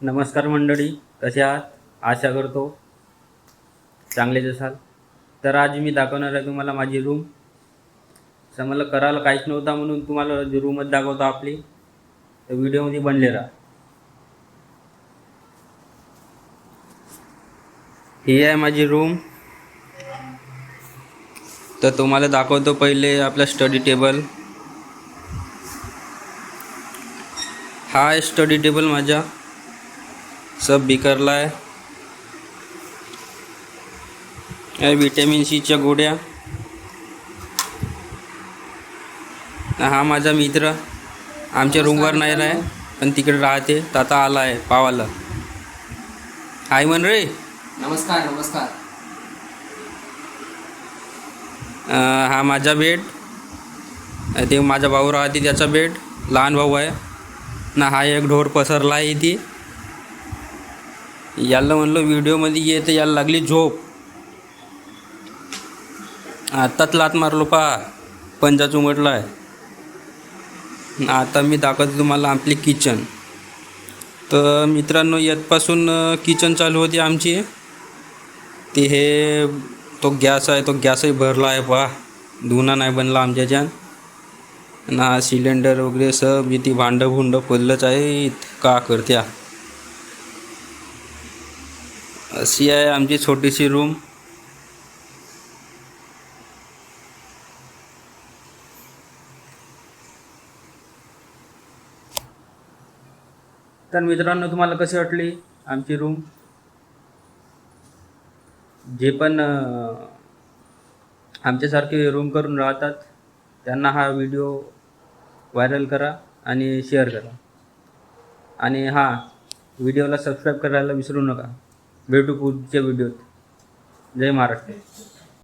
नमस्कार मंडळी कसे आहात? आशा करतो चांगलेच असाल तर आज मी दाखवणार आहे तुम्हाला माझी रूम तर मला करायला काहीच नव्हता म्हणून तुम्हाला रूमच दाखवतो आपली तर व्हिडिओमध्ये बनले राहा ही आहे माझी रूम तर तुम्हाला दाखवतो पहिले आपला स्टडी टेबल हा आहे स्टडी टेबल माझा. सब बिकरला आहे या विटॅमिन सीच्या गोळ्या हा माझा मित्र। आमच्या रूमवर नाही राहे पण तिकडे राहते तर आता आला आहे पावाला। हाय म्हण रे। नमस्कार नमस्कार। हा माझा बेड ते माझा भाऊ राहते त्याचा बेड लहान भाऊ आहे। ना हा एक ढोर पसरला आहे इथे। याला म्हणलं व्हिडिओमध्ये ये तर याला लागली झोप. आत्ताच लात मारलो पा पंजा चुमटला आहे. आता मी दाखवतो तुम्हाला आपली किचन. तर मित्रांनो यातपासून किचन चालू होती आमची. ते हे तो गॅस आहे तो गॅसही भरला आहे पहा धुना नाही बनला आमच्याच्यान. ना सिलेंडर वगैरे सब इथे भांडं भुंडं पडलंच आहे. का करत्या अशी आहे आमची छोटीशी रूम तर मित्रांनो तुम्हाला कशी वाटली आमची रूम जे पण आमच्यासारखे रूम करून राहतात त्यांना हा व्हिडिओ व्हायरल करा आणि शेअर करा. आणि हां व्हिडिओला सबस्क्राईब करायला विसरू नका. भेटू पुढच्या व्हिडिओत जय महाराष्ट्र.